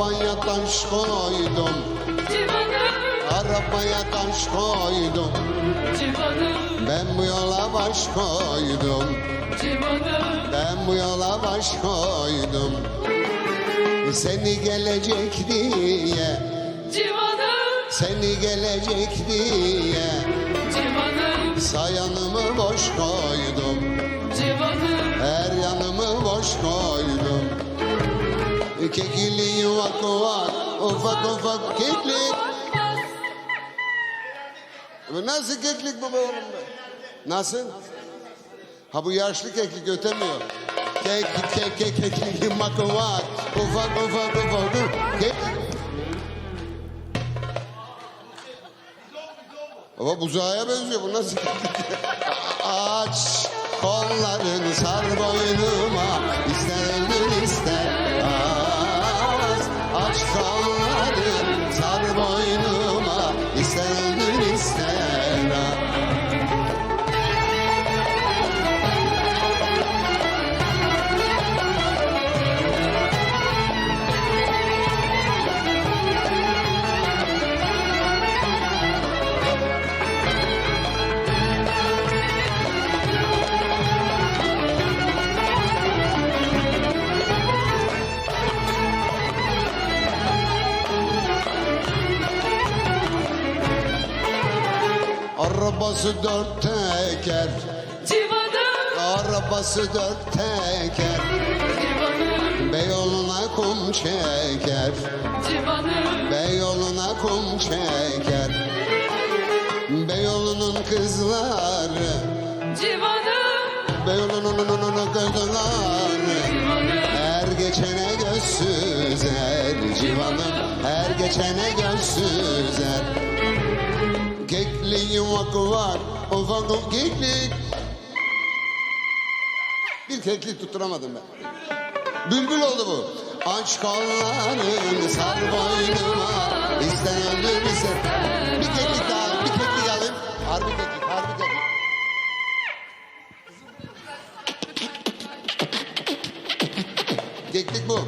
taş koydum. Arabaya taş koydum. Civanım, Ben bu yola baş koydum. Civanım, Ben bu yola baş koydum. Seni gelecek diye. Civanım, Seni gelecek diye. Civanım, Sayanımı boş koydum. Civanım, Her Kekili yuvak uvak Ufak ufak keklik Nasıl keklik bu be oğlum be? Nasıl? Ha bu yaşlı keklik ötemiyor. Kek kek kek keklik yuvak uvak Ufak ufak ufak. Kek. Baba buzağa benziyor bu nasıl keklik? Aç kollarını sar boynuma kollarını Arabası dört teker. Civanım, Arabası dört teker. Civanım, Beyoğlu'na kum çeker. Civanım, Beyoğlu'na kum çeker. Beyoğlu'nun kızları. Civanım, Beyoğlu'nun kızları. Civanım, Her geçene göz süzer. Civanım Her geçene göz süzer var ufak keklik Bir keklik tutturamadım ben. Bülbül oldu bu. Aç kollarını sar boynuma. İster öldür ister Bir keklik daha bir keklik alayım. Harbi keklik harbi keklik. Keklik bu